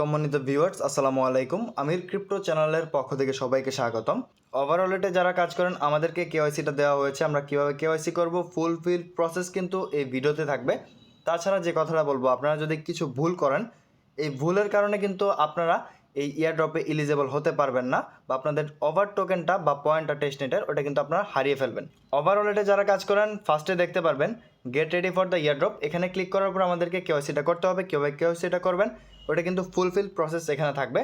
সম্মানিত ভিউয়ার্স আসসালামু আলাইকুম। আমির ক্রিপ্টো চ্যানেলের পক্ষ থেকে সবাইকে স্বাগতম। ওভারঅলেটে যারা কাজ করেন, আমাদেরকে কেওয়াইসিটা দেওয়া হয়েছে। আমরা কীভাবে কেওয়াইসি করব ফুল ফিল প্রসেস কিন্তু এই ভিডিওতে থাকবে। তাছাড়া যে কথাটা বলব, আপনারা যদি কিছু ভুল করেন, এই ভুলের কারণে কিন্তু আপনারা এই ইয়ারড্রপে ইলিজেবল হতে পারবেন না বা আপনাদের ওভার টোকেনটা বা পয়েন্টটা টেস্টনেটের ওটা কিন্তু আপনারা হারিয়ে ফেলবেন। ওভারঅলেটে যারা কাজ করেন ফার্স্টে দেখতে পারবেন get ready for the airdrop এখানে ক্লিক করার পর আমাদেরকে কেওয়াইসিটা করতে হবে। কীভাবে কেওয়াইসিটা করবেন? ওটা কিন্তু ফুলফিল প্রসেস এখানে থাকবে।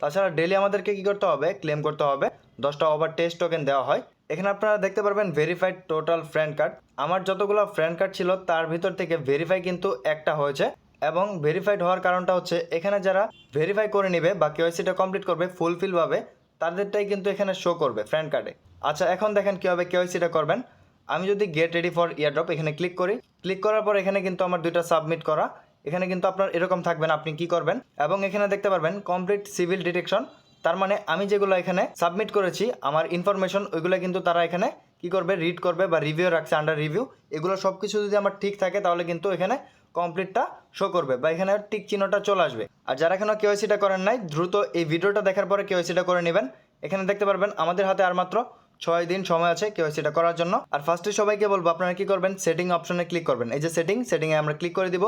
তাছাড়া ডেলি আমাদেরকে কী করতে হবে? ক্লেম করতে হবে। দশটা ওভার টেস্ট টোকেন দেওয়া হয়। এখানে আপনারা দেখতে পারবেন ভেরিফাইড টোটাল ফ্রেন্ড কার্ড আমার যতগুলো ফ্রেন্ড কার্ড ছিল, তার ভিতর থেকে ভেরিফাই কিন্তু একটা হয়েছে। এবং ভেরিফাইড হওয়ার কারণটা হচ্ছে, এখানে যারা ভেরিফাই করে নেবে বা কেওয়াইসিটা কমপ্লিট করবে ফুলফিলভাবে তাদেরটাই কিন্তু এখানে শো করবে ফ্রেন্ড কার্ডে আচ্ছা এখন দেখেন কীভাবে কেওয়াইসিটা করবেন। আমি যদি গেট রেডি ফর ইয়ারড্রপ এখানে ক্লিক করি। ক্লিক করার পর এখানে কিন্তু আমার দুইটা সাবমিট করা। এখানে কিন্তু আপনার এরকম থাকবেন, আপনি কি করবেন? এবং এখানে দেখতে পারবেন কমপ্লিট সিভিল ডিটেকশন তার মানে আমি যেগুলো এখানে সাবমিট করেছি, আমার ইনফরমেশন ওইগুলো কিন্তু তারা এখানে কি করবে রিড করবে বা রিভিউ রাখছে আন্ডার রিভিউ এগুলো সব কিছু যদি আমার ঠিক থাকে, তাহলে কিন্তু এখানে কমপ্লিটটা শো করবে বা এখানে টিক চিহ্নটা চলে আসবে। আর যারা এখনও কেওয়াইসিটা করেন নাই, দ্রুত এই ভিডিওটা দেখার পরে কেওয়াইসিটা করে নেবেন। এখানে দেখতে পারবেন, আমাদের হাতে আর মাত্র ছয় দিন সময় আছে কেওয়াইসিটা করার জন্য। আর ফার্স্টে সবাইকে বলব, আপনারা কি করবেন সেটিং অপশনে ক্লিক করবেন। এই যে সেটিং সেটিংয়ে আমরা ক্লিক করে দিব।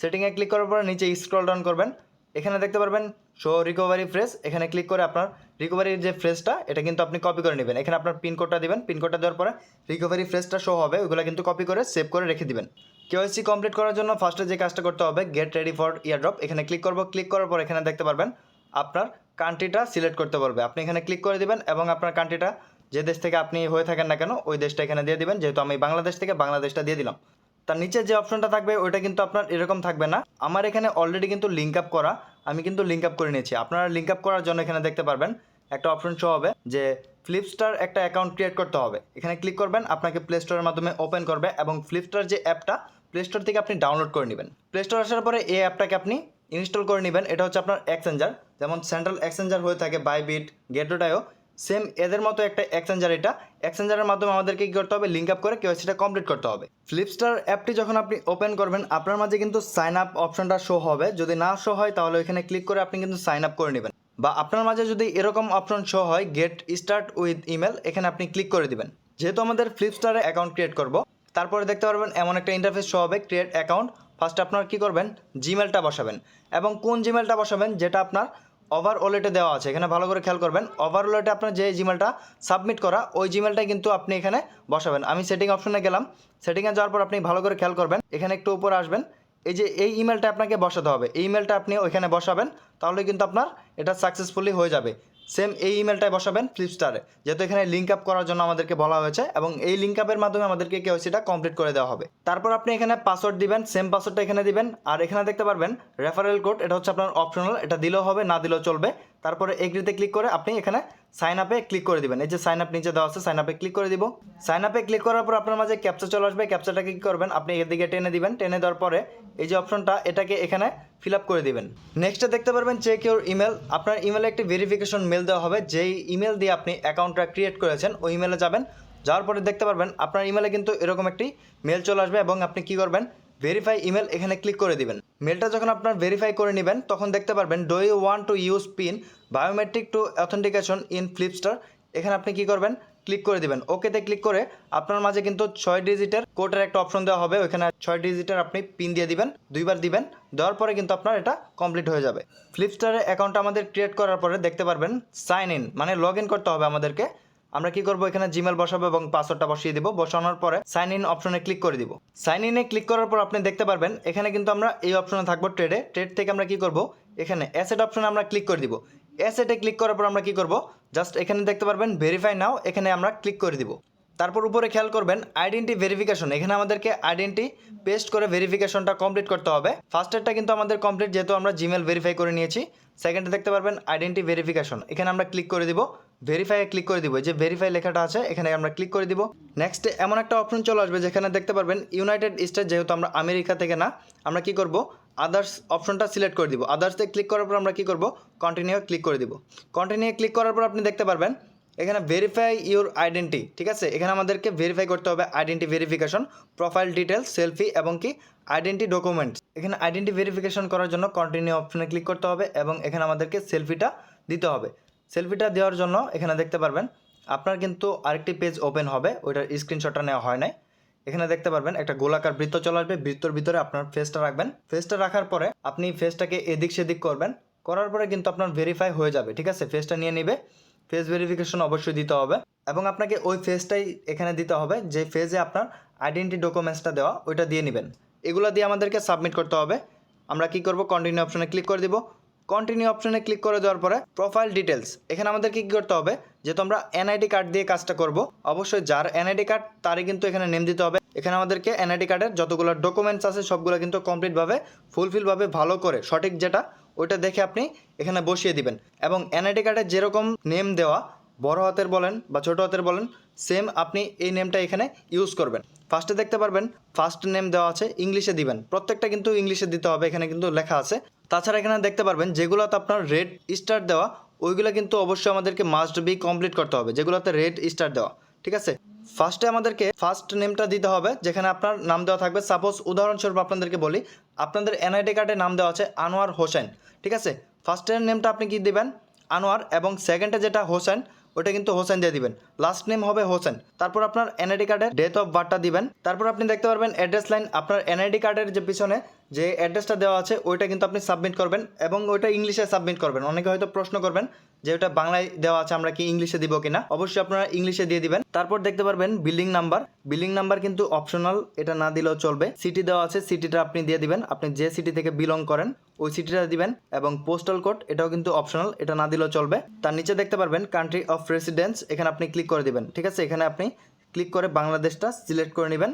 সেটিংয়ে ক্লিক করার পরে নিচে স্ক্রল ডাউন করবেন। এখানে দেখতে পারবেন শো রিকভারি ফ্রেস এখানে ক্লিক করে আপনার রিকভারির যে ফ্রেসটা এটা কিন্তু আপনি কপি করে নেবেন। এখানে আপনার পিনকোডটা দিবেন। পিনকোডটা দেওয়ার পরে রিকভারি ফ্রেসটা শো হবে। ওইগুলো কিন্তু কপি করে সেভ করে রেখে দিবেন। কেওয়াইসি কমপ্লিট করার জন্য ফার্স্টে যে কাজটা করতে হবে গেট রেডি ফর ইয়ারড্রপ এখানে ক্লিক করব। ক্লিক করার পর এখানে দেখতে পারবেন আপনার কান্ট্রিটা সিলেক্ট করতে পারবে আপনি এখানে ক্লিক করে দিবেন এবং আপনার কান্ট্রিটা যে দেশ থেকে আপনি হয়ে থাকেন না কেন, ওই দেশটা এখানে দিয়ে দিবেন। যেহেতু আমি বাংলাদেশ থেকে, বাংলাদেশটা দিয়ে দিলাম। তার নিচে যে অপশনটা থাকবে, ওইটা কিন্তু আপনার এরকম থাকবে না। আমার এখানে অলরেডি কিন্তু লিঙ্ক আপ করা। আমি কিন্তু লিঙ্ক আপ করে নিয়েছি। আপনারা লিঙ্ক আপ করার জন্য এখানে দেখতে পারবেন, একটা অপশন শো হবে যে ফ্লিপস্টার একটা অ্যাকাউন্ট ক্রিয়েট করতে হবে। এখানে ক্লিক করবেন, আপনাকে প্লে স্টোরের মাধ্যমে ওপেন করবে এবং ফ্লিপস্টার যে অ্যাপটা প্লে স্টোর থেকে আপনি ডাউনলোড করে নেবেন। প্লে স্টোর আসার পরে এই অ্যাপটাকে আপনি ইনস্টল করে নেবেন। এটা হচ্ছে আপনার এক্সচেঞ্জার যেমন সেন্ট্রাল এক্সচেঞ্জার হয়ে থাকে বাইবিট গেটোটায়ও সেম এদের মতো একটা এক্সচেঞ্জার এটা। এক্সচেঞ্জারের মাধ্যমে আমাদেরকে কী করতে হবে? লিঙ্ক আপ করে কেওয়াইসিটা কমপ্লিট করতে হবে। ফ্লিপস্টার অ্যাপটি যখন আপনি ওপেন করবেন, আপনার মাঝে কিন্তু সাইন আপ অপশনটা শো হবে। যদি না শো হয়, তাহলে ওইখানে ক্লিক করে আপনি কিন্তু সাইন আপ করে নেবেন। বা আপনার মাঝে যদি এরকম অপশন শো হয় গেট স্টার্ট উইথ ইমেল এখানে আপনি ক্লিক করে দিবেন। যেহেতু আমাদের ফ্লিপস্টারে অ্যাকাউন্ট ক্রিয়েট করব, তারপরে দেখতে পারবেন এমন একটা ইন্টারফেস শো হবে ক্রিয়েট অ্যাকাউন্ট ফার্স্ট আপনার কী করবেন? জিমেলটা বসাবেন। এবং কোন জিমেলটা বসাবেন? যেটা আপনার ওভার ওলেটে দেওয়া আছে। এখানে ভালো করে খেয়াল করবেন। ওভার ওলেটে আপনার যে জিমেলটা সাবমিট করা, ওই জিমেলটাই কিন্তু আপনি এখানে বসাবেন। আমি সেটিং অপশনে গেলাম। সেটিংয়ে যাওয়ার পর আপনি ভালো করে খেয়াল করবেন। এখানে একটু উপরে আসবেন। এই যে এই ইমেলটা আপনাকে বসাতে হবে। এই ইমেলটা আপনি ওইখানে বসাবেন। তাহলে কিন্তু আপনার এটা সাকসেসফুলি হয়ে যাবে। সেম এই ইমেলটাই বসাবেন ফ্লিপস্টারে যেহেতু এখানে লিঙ্ক আপ করার জন্য আমাদেরকে বলা হয়েছে এবং এই লিঙ্ক আপের মাধ্যমে আমাদেরকে কেওয়াইসিটা কমপ্লিট করে দেওয়া হবে। তারপর আপনি এখানে পাসওয়ার্ড দিবেন সেম পাসওয়ার্ডটা এখানে দিবেন। আর এখানে দেখতে পারবেন রেফারেল কোড এটা হচ্ছে আপনার অপশনাল এটা দিলেও হবে, না দিলেও চলবে। তারপরে এগ্রিতে ক্লিক করে আপনি এখানে সাইন আপে ক্লিক করে দিবেন। এই যে সাইন আপ নিচে দেওয়া আছে সাইন আপে ক্লিক করে দিব। সাইন আপে ক্লিক করার পর আপনার মাঝে ক্যাপচা চলে আসবে। ক্যাপচাটাকে কী করবেন? আপনি এদিকে টেনে দিবেন। টেনে দেওয়ার পরে এই যে অপশনটা, এটাকে এখানে ফিল আপ করে দিবেন। নেক্সটে দেখতে পারবেন চেক ইউর ইমেল আপনার ইমেলে একটি ভেরিফিকেশন মেল দেওয়া হবে। যেই ইমেল দিয়ে আপনি অ্যাকাউন্টটা ক্রিয়েট করেছেন, ওই ইমেলে যাবেন। যাওয়ার পরে দেখতে পারবেন, আপনার ইমেলে কিন্তু এরকম একটি মেল চলে আসবে এবং আপনি কি করবেন? ভেরিফাই ইমেল এখানে ক্লিক করে দিবেন। মেলটা যখন আপনার ভেরিফাই করে নেবেন, তখন দেখতে পারবেন do you want to use pin biometric to authentication in Flipster এখানে আপনি কি করবেন? ক্লিক করে দিবেন। ওকেতে ক্লিক করে আপনার মাঝে কিন্তু ছয় ডিজিটের কোডের একটা অপশন দেওয়া হবে। ওইখানে ছয় ডিজিটের আপনি পিন দিয়ে দিবেন, দুইবার দিবেন, দেওয়ার পরে কিন্তু আপনার এটা কমপ্লিট হয়ে যাবে। ফ্লিপস্টারের অ্যাকাউন্টটা আমাদের ক্রিয়েট করার পরে দেখতে পারবেন সাইন ইন মানে লগ ইন করতে হবে আমাদেরকে। আমরা কি করব? এখানে জিমেল বসাবো এবং পাসওয়ার্ডটা বসিয়ে দিব। বসানোর পরে সাইন ইন অপশনে ক্লিক করে দিব। সাইন ইনে ক্লিক করার পর আপনি দেখতে পারবেন, এখানে কিন্তু আমরা এই অপশনে থাকব ট্রেডে ট্রেড থেকে আমরা কি করব? এখানে অ্যাসেট অপশনে আমরা ক্লিক করে দিব। অ্যাসেটে ক্লিক করার পর আমরা কি করব? জাস্ট এখানে দেখতে পারবেন ভেরিফাই নাও এখানে আমরা ক্লিক করে দিব। তারপর উপরে খেয়াল করবেন আইডেন্টি ভেরিফিকেশন এখানে আমাদেরকে আইডেন্টি পেস্ট করে ভেরিফিকেশনটা কমপ্লিট করতে হবে। ফার্স্টেরটা কিন্তু আমাদের কমপ্লিট যেহেতু আমরা জিমেল ভেরিফাই করে নিয়েছি। সেকেন্ডে দেখতে পারবেন আইডেন্টি ভেরিফিকেশন এখানে আমরা ক্লিক করে দিব। ভেরিফাই ক্লিক করে দিব। যে ভেরিফাই লেখাটা আছে, এখানে আমরা ক্লিক করে দিব। নেক্সট এমন একটা অপশন চলে আসবে, যেখানে দেখতে পারবেন ইউনাইটেড স্টেট যেহেতু আমরা আমেরিকা থেকে না, আমরা কি করব? আদার্স অপশনটা সিলেক্ট করে দিব। আদার্সে ক্লিক করার পর আমরা কি করব? কন্টিনিউ ক্লিক করে দিব। কন্টিনিউ ক্লিক করার পর আপনি দেখতে পারবেন এখানে ভেরিফাই ইউর আইডেন্টি ঠিক আছে? এখানে আমাদেরকে ভেরিফাই করতে হবে identity verification profile details selfie এবং কি? আইডেন্টি ডকুমেন্টস এখানে আইডেন্টি ভেরিফিকেশন করার জন্য কন্টিনিউ অপশনে ক্লিক করতে হবে এবং এখানে আমাদেরকে সেলফিটা দিতে হবে। সেলফিটা দেওয়ার জন্য এখানে দেখতে পারবেন, আপনার কিন্তু আরেকটি পেজ ওপেন হবে, ওইটার স্ক্রিনশটটা নেওয়া হয় নাই। এখানে দেখতে পারবেন, একটা গোলাকার বৃত্ত চলে আসবে, বৃত্তর ভিতরে আপনার ফেসটা রাখবেন। ফেসটা রাখার পরে আপনি ফেসটাকে এদিক সেদিক করবেন, করার পরে কিন্তু আপনার ভেরিফাই হয়ে যাবে, ঠিক আছে? ফেসটা নিয়ে নেবে। ফেস ভেরিফিকেশন অবশ্যই দিতে হবে এবং আপনাকে ওই ফেসটাই এখানে দিতে হবে যে ফেজে আপনার আইডেন্টি ডকুমেন্টসটা দেওয়া, ওইটা দিয়ে নেবেন। এগুলো দিয়ে আমাদেরকে সাবমিট করতে হবে। আমরা কি করব? কন্টিনিউ অপশনে ক্লিক করে দিব। কন্টিনিউ অপশনে ক্লিক করে দেওয়ার পরে প্রোফাইল ডিটেলস এখানে আমাদেরকে কী করতে হবে? যেহেতু আমরা এনআইডি কার্ড দিয়ে কাজটা করব, অবশ্যই যার এনআইডি কার্ড তারই কিন্তু এখানে নেম দিতে হবে। এখানে আমাদেরকে এনআইডি কার্ডের যতগুলো ডকুমেন্টস আছে, সবগুলো কিন্তু কমপ্লিটভাবে ফুলফিলভাবে ভালো করে, সঠিক যেটা ওইটা দেখে আপনি এখানে বসিয়ে দিবেন। এবং এনআইডি কার্ডের যেরকম নেম দেওয়া, বড় হাতের বলেন বা ছোট হাতের বলেন, সেম আপনি এই নেমটা এখানে ইউজ করবেন। ফার্স্টে দেখতে পারবেন, ফার্স্ট নেম দেওয়া আছে, ইংলিশে দিবেন। প্রত্যেকটা কিন্তু ইংলিশে দিতে হবে, এখানে কিন্তু লেখা আছে। তাছাড়া এখানে দেখতে পারবেন, যেগুলোতে আপনার রেড স্টার দেওয়া, ওইগুলো কিন্তু অবশ্যই আমাদেরকে মাস্ট বি কমপ্লিট করতে হবে, যেগুলোতে রেড স্টার দেওয়া, ঠিক আছে? ফার্স্টে আমাদেরকে ফার্স্ট নেমটা দিতে হবে, যেখানে আপনার নাম দেওয়া থাকবে। সাপোজ উদাহরণস্বরূপ আপনাদেরকে বলি, আপনাদের এনআইডি কার্ডে নাম দেওয়া আছে আনোয়ার হোসেন, ঠিক আছে? ফার্স্টের নেমটা আপনি কি দিবেন? আনোয়ার, এবং সেকেন্ডে যেটা হোসেন ওটা কিন্তু হোসেন দিয়ে দিবেন। লাস্ট নেম হবে হোসেন। তারপর আপনার এনআইডি কার্ডের ডেট অফ বার্থটা দিবেন। তারপর আপনি দেখতে পারবেন অ্যাড্রেস লাইন আপনার এনআইডি কার্ডের যে পিছনে যে অ্যাড্রেসটা দেওয়া আছে, ওইটা কিন্তু আপনি সাবমিট করবেন, এবং ওইটা ইংলিশে সাবমিট করবেন। অনেকে হয়তো প্রশ্ন করবেন যে ওটা বাংলায় দেওয়া আছে আমরা কি ইংলিশে দিব কিনা, অবশ্যই আপনারা ইংলিশে দিয়ে দিবেন। তারপর দেখতে পারবেন বিল্ডিং নাম্বার। বিল্ডিং নাম্বার কিন্তু অপশনাল, এটা না দিলেও চলবে। সিটি দেওয়া আছে, সিটিটা আপনি দিয়ে দিবেন। আপনি যে সিটি থেকে বিলং করেন, ওই সিটিটা দিবেন এবং পোস্টাল কোড এটাও কিন্তু অপশনাল এটা না দিলেও চলবে। তার নিচে দেখতে পারবেন কান্ট্রি অফ রেসিডেন্স এখানে আপনি ক্লিক করে দিবেন, ঠিক আছে? এখানে আপনি ক্লিক করে বাংলাদেশটা সিলেক্ট করে নেবেন।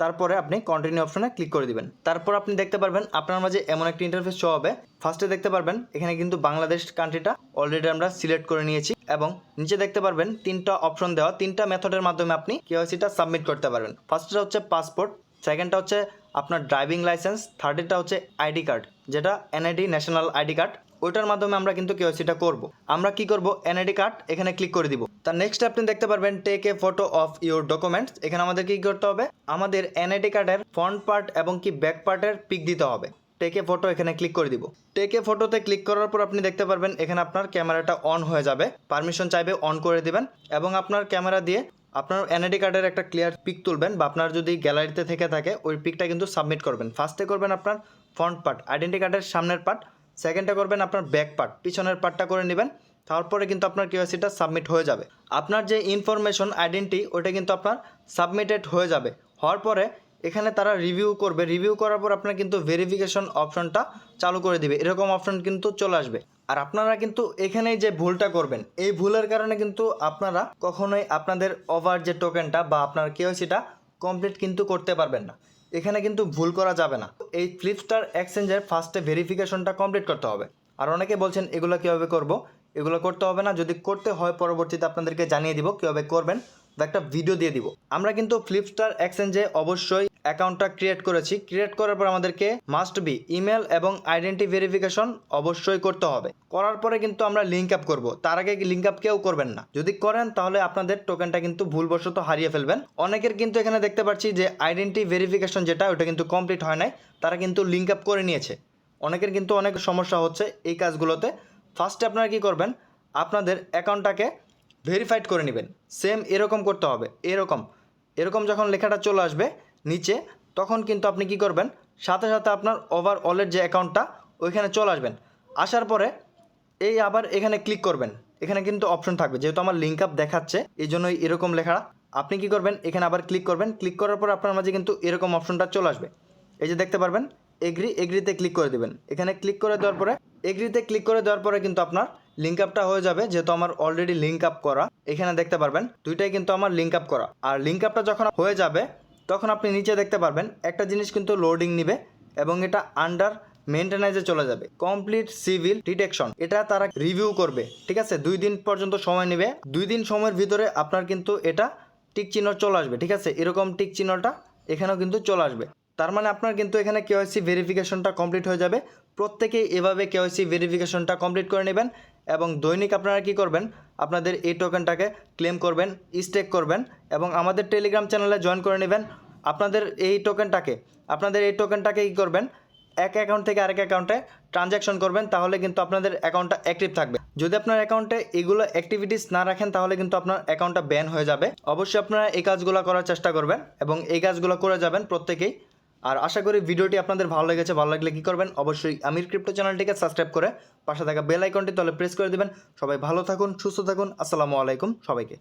তারপরে আপনি কন্টিনিউ অপশনে ক্লিক করে দিবেন। তারপর আপনি দেখতে পারবেন আপনার মাঝে এমন একটি ইন্টারফেস শো হবে। ফার্স্টে দেখতে পারবেন এখানে কিন্তু বাংলাদেশ কান্ট্রিটা অলরেডি আমরা সিলেক্ট করে নিয়েছি এবং নিচে দেখতে পারবেন তিনটা অপশন দেওয়া। তিনটা মেথডের মাধ্যমে আপনি কেওয়াইসিটা সাবমিট করতে পারবেন। ফার্স্টটা হচ্ছে পাসপোর্ট সেকেন্ডটা হচ্ছে আপনার ড্রাইভিং লাইসেন্স থার্ডটা হচ্ছে আইডি কার্ড যেটা এনআইডি ন্যাশনাল আইডি কার্ড ওইটার মাধ্যমে আমরা কিন্তু কেওয়াইসিটা করব। আমরা কি করব? এনআইডি কার্ড এখানে ক্লিক করে দিব। তার নেক্সট আপনি দেখতে পারবেন take a photo of your documents এখানে আমাদের কি করতে হবে? আমাদের এনআইডি কার্ডের ফ্রন্ট পার্ট এবং কি ব্যাক পার্টের পিক দিতে হবে। টেকে ফটো এখানে ক্লিক করে দিব। টেকে ফটোতে ক্লিক করার পর আপনি দেখতে পারবেন, এখানে আপনার ক্যামেরাটা অন হয়ে যাবে। পারমিশন চাইবে অন করে দিবেন এবং আপনার ক্যামেরা দিয়ে আপনার এনআইডি কার্ডের একটা ক্লিয়ার পিক তুলবেন বা আপনার যদি গ্যালারিতে থেকে থাকে, ওই পিকটা কিন্তু সাবমিট করবেন। ফার্স্টে করবেন আপনার ফ্রন্ট পার্ট আইডেন্টি কার্ডের সামনের পার্ট সেকেন্ডটা করবেন আপনার ব্যাক পার্ট পিছনের পার্টটা করে নেবেন, তারপরে কিন্তু আপনার কেওয়াইসিটা সাবমিট হয়ে যাবে। আপনার যে ইনফরমেশন আইডেন্টি ওটা কিন্তু আপনার সাবমিটেড হয়ে যাবে। হওয়ার পরে এখানে তারা রিভিউ করবে। রিভিউ করার পর আপনার কিন্তু ভেরিফিকেশন অপশনটা চালু করে দিবে। এরকম অপশন কিন্তু চলে আসবে। আর আপনারা কিন্তু এখানেই যে ভুলটা করবেন, এই ভুলের কারণে কিন্তু আপনারা কখনোই আপনাদের ওভার যে টোকেনটা বা আপনার কেওয়াইসিটা কমপ্লিট কিন্তু করতে পারবেন না। এখানে কিন্তু ভুল করা যাবে না। এই ফ্লিপস্টার এক্সচেঞ্জের ফার্স্টে ভেরিফিকেশনটা কমপ্লিট করতে হবে। আর অনেকে বলছেন, এগুলো কীভাবে করব? এগুলো করতে হবে না। যদি করতে হয়, পরবর্তীতে আপনাদেরকে জানিয়ে দিব কীভাবে করবেন। বা একটা ভিডিও দিয়ে দিব। আমরা কিন্তু ফ্লিপস্টার এক্সচেঞ্জে অবশ্যই অ্যাকাউন্টটা ক্রিয়েট করেছি। ক্রিয়েট করার পর আমাদেরকে মাস্ট বি ইমেল এবং আইডেন্টি ভেরিফিকেশন অবশ্যই করতে হবে। করার পরে কিন্তু আমরা লিঙ্ক আপ করব। তার আগে লিঙ্ক আপ কেউ করবেন না। যদি করেন, তাহলে আপনাদের টোকেনটা কিন্তু ভুলবশত হারিয়ে ফেলবেন। অনেকের কিন্তু এখানে দেখতে পাচ্ছি যে আইডেন্টি ভেরিফিকেশন যেটা, ওটা কিন্তু কমপ্লিট হয় নাই। তারা কিন্তু লিঙ্ক আপ করে নিয়েছে। অনেকের কিন্তু অনেক সমস্যা হচ্ছে এই কাজগুলোতে। ফার্স্টে আপনারা কি করবেন? আপনাদের অ্যাকাউন্টটাকে ভেরিফাইড করে নেবেন। সেম এরকম করতে হবে। এরকম। এরকম যখন লেখাটা চলে আসবে নিচে, তখন কিন্তু আপনি কি করবেন? সাথে সাথে আপনার ওভারঅলের যে অ্যাকাউন্টটা ওইখানে চলে আসবেন। আসার পরে এই আবার এখানে ক্লিক করবেন। এখানে কিন্তু অপশন থাকবে। যেহেতু আমার লিঙ্ক আপ দেখাচ্ছে এই জন্যই এরকম লেখা। আপনি কি করবেন? এখানে আবার ক্লিক করবেন। ক্লিক করার পর আপনার মাঝে কিন্তু এরকম অপশনটা চলে আসবে। এই যে দেখতে পারবেন এগ্রি এগ্রিতে ক্লিক করে দেবেন। এখানে ক্লিক করে দেওয়ার পরে এগ্রিতে ক্লিক করে দেওয়ার পরে কিন্তু আপনার লিঙ্ক আপটা হয়ে যাবে। যেহেতু আমার অলরেডি লিঙ্ক আপ করা, এখানে দেখতে পারবেন, দুইটাই কিন্তু আমার লিঙ্ক আপ করা। আর লিঙ্ক আপটা যখন হয়ে যাবে তখন আপনি নিচে দেখতে পারবেন, একটা জিনিস কিন্তু লোডিং নিবে এবং এটা আন্ডার মেনটেন্যান্সে চলে যাবে। কমপ্লিট সিভিল ডিটেকশন এটা তারা রিভিউ করবে, ঠিক আছে? দুই দিন পর্যন্ত সময় নেবে। দুই দিন সময়ের ভিতরে আপনার কিন্তু এটা টিক চিহ্ন চলে আসবে, ঠিক আছে? এরকম টিক চিহ্নটা এখানেও কিন্তু চলে আসবে। তার মানে আপনার কিন্তু এখানে কেওয়াইসি ভেরিফিকেশনটা কমপ্লিট হয়ে যাবে। প্রত্যেকেই এভাবে কেওয়াইসি ভেরিফিকেশনটা কমপ্লিট করে নেবেন। এবং দৈনিক আপনারা কি করবেন? আপনাদের এই টোকেনটাকে ক্লেম করবেন স্টেক করবেন এবং আমাদের টেলিগ্রাম চ্যানেলে জয়েন করে নেবেন। আপনাদের এই টোকেনটাকে আপনাদের এই টোকেনটাকে কী করবেন? এক অ্যাকাউন্ট থেকে আরেক অ্যাকাউন্টে ট্রানজ্যাকশন করবেন, তাহলে কিন্তু আপনাদের অ্যাকাউন্টটা অ্যাক্টিভ থাকবে। যদি আপনার অ্যাকাউন্টে এগুলো অ্যাক্টিভিটিস না রাখেন, তাহলে কিন্তু আপনার অ্যাকাউন্টটা ব্যান হয়ে যাবে। অবশ্যই আপনারা এই কাজগুলো করার চেষ্টা করবেন এবং এই কাজগুলো করে যাবেন প্রত্যেকেই। আর আশা করি ভিডিওটি আপনাদের ভালো লেগেছে, ভালো লাগলে কী করবেন? অবশ্যই আমির ক্রিপ্টো চ্যানেলটিকে সাবস্ক্রাইব করে পাশে থাকা বেল আইকনটি তাহলে প্রেস করে দেবেন। সবাই ভালো থাকুন, সুস্থ থাকুন, আসসালামু আলাইকুম সবাইকে।